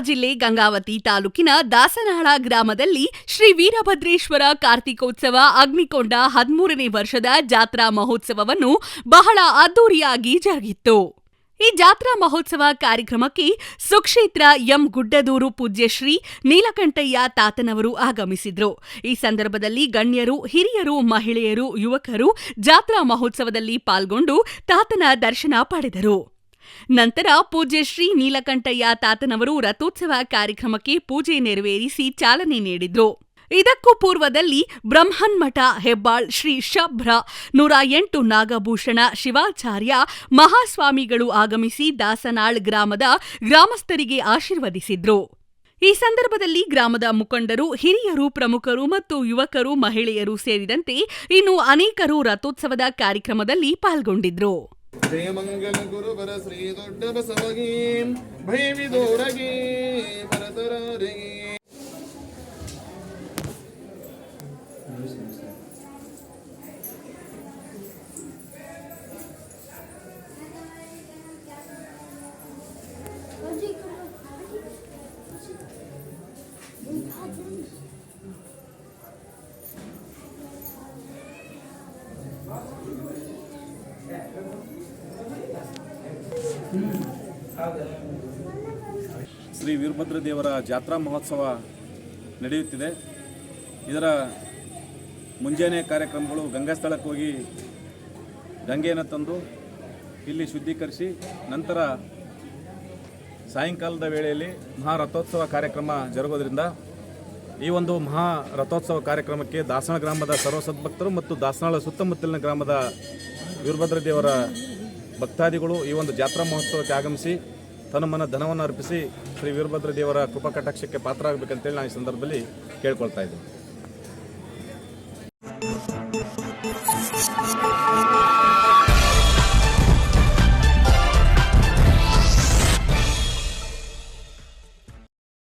ಜಿಲ್ಲೆ ಗಂಗಾವತಿ ತಾಲೂಕಿನ ದಾಸನಹಳ ಗ್ರಾಮದಲ್ಲಿ ಶ್ರೀ ವೀರಭದ್ರೇಶ್ವರ ಕಾರ್ತಿಕೋತ್ಸವ ಅಗ್ನಿಕೊಂಡ ಹದಿಮೂರನೇ ವರ್ಷದ ಜಾತ್ರಾ ಮಹೋತ್ಸವವನ್ನು ಬಹಳ ಅದ್ದೂರಿಯಾಗಿ ಜರುಗಿತ್ತು. ಈ ಜಾತ್ರಾ ಮಹೋತ್ಸವ ಕಾರ್ಯಕ್ರಮಕ್ಕೆ ಸುಕ್ಷೇತ್ರ ಎಂ ಗುಡ್ಡದೂರು ಪೂಜ್ಯ ಶ್ರೀ ನೀಲಕಂಠಯ್ಯ ತಾತನವರು ಆಗಮಿಸಿದ್ರು. ಈ ಸಂದರ್ಭದಲ್ಲಿ ಗಣ್ಯರು, ಹಿರಿಯರು, ಮಹಿಳೆಯರು, ಯುವಕರು ಜಾತ್ರಾ ಮಹೋತ್ಸವದಲ್ಲಿ ಪಾಲ್ಗೊಂಡು ತಾತನ ದರ್ಶನ ಪಡೆದರು. ನಂತರ ಪೂಜ್ಯ ಶ್ರೀ ನೀಲಕಂಠಯ್ಯ ತಾತನವರು ರಥೋತ್ಸವ ಕಾರ್ಯಕ್ರಮಕ್ಕೆ ಪೂಜೆ ನೆರವೇರಿಸಿ ಚಾಲನೆ ನೀಡಿದ್ರು. ಇದಕ್ಕೂ ಪೂರ್ವದಲ್ಲಿ ಬ್ರಹ್ಮನ್ಮಠ ಹೆಬ್ಬಾಳ್ ಶ್ರೀ ಶಭ್ರ ನೂರ ಎಂಟು ನಾಗಭೂಷಣ ಶಿವಾಚಾರ್ಯ ಮಹಾಸ್ವಾಮಿಗಳು ಆಗಮಿಸಿ ದಾಸನಾಳ್ ಗ್ರಾಮದ ಗ್ರಾಮಸ್ಥರಿಗೆ ಆಶೀರ್ವದಿಸಿದ್ರು. ಈ ಸಂದರ್ಭದಲ್ಲಿ ಗ್ರಾಮದ ಮುಖಂಡರು, ಹಿರಿಯರು, ಪ್ರಮುಖರು ಮತ್ತು ಯುವಕರು, ಮಹಿಳೆಯರು ಸೇರಿದಂತೆ ಇನ್ನು ಅನೇಕರು ರಥೋತ್ಸವದ ಕಾರ್ಯಕ್ರಮದಲ್ಲಿ ಪಾಲ್ಗೊಂಡಿದ್ರು. ಜಯಮಂಗಲ ಗುರುಬರ ಶ್ರೀ ದೊಡ್ಡ ಬಸವಗಿ ಭಯವಿದೋರಗಿ ಭರತರಾರಿಗೆ ಶ್ರೀ ವೀರಭದ್ರ ದೇವರ ಜಾತ್ರಾ ಮಹೋತ್ಸವ ನಡೆಯುತ್ತಿದೆ. ಇದರ ಮುಂಜಾನೆ ಕಾರ್ಯಕ್ರಮಗಳು ಗಂಗಾ ಸ್ಥಳಕ್ಕೆ ಹೋಗಿ ಗಂಗೆಯನ್ನು ತಂದು ಇಲ್ಲಿ ಶುದ್ಧೀಕರಿಸಿ ನಂತರ ಸಾಯಂಕಾಲದ ವೇಳೆಯಲ್ಲಿ ಮಹಾರಥೋತ್ಸವ ಕಾರ್ಯಕ್ರಮ ಜರುಗೋದ್ರಿಂದ ಈ ಒಂದು ಮಹಾ ರಥೋತ್ಸವ ಕಾರ್ಯಕ್ರಮಕ್ಕೆ ದಾಸನ ಗ್ರಾಮದ ಸರ್ವಸದ್ಭಕ್ತರು ಮತ್ತು ದಾಸನಾಳ ಸುತ್ತಮುತ್ತಲಿನ ಗ್ರಾಮದ ವೀರಭದ್ರ ದೇವರ ಭಕ್ತಾದಿಗಳು ಈ ಒಂದು ಜಾತ್ರಾ ಮಹೋತ್ಸವಕ್ಕೆ ಆಗಮಿಸಿ ತನ್ನ ಮನ ಧನವನ್ನು ಅರ್ಪಿಸಿ ಶ್ರೀ ವೀರಭದ್ರ ದೇವರ ಕೃಪಾ ಕಟಾಕ್ಷಕ್ಕೆ ಪಾತ್ರ ಆಗಬೇಕಂತೇಳಿ ನಾನು ಈ ಸಂದರ್ಭದಲ್ಲಿ ಕೇಳ್ಕೊಳ್ತಾ ಇದ್ದೀನಿ.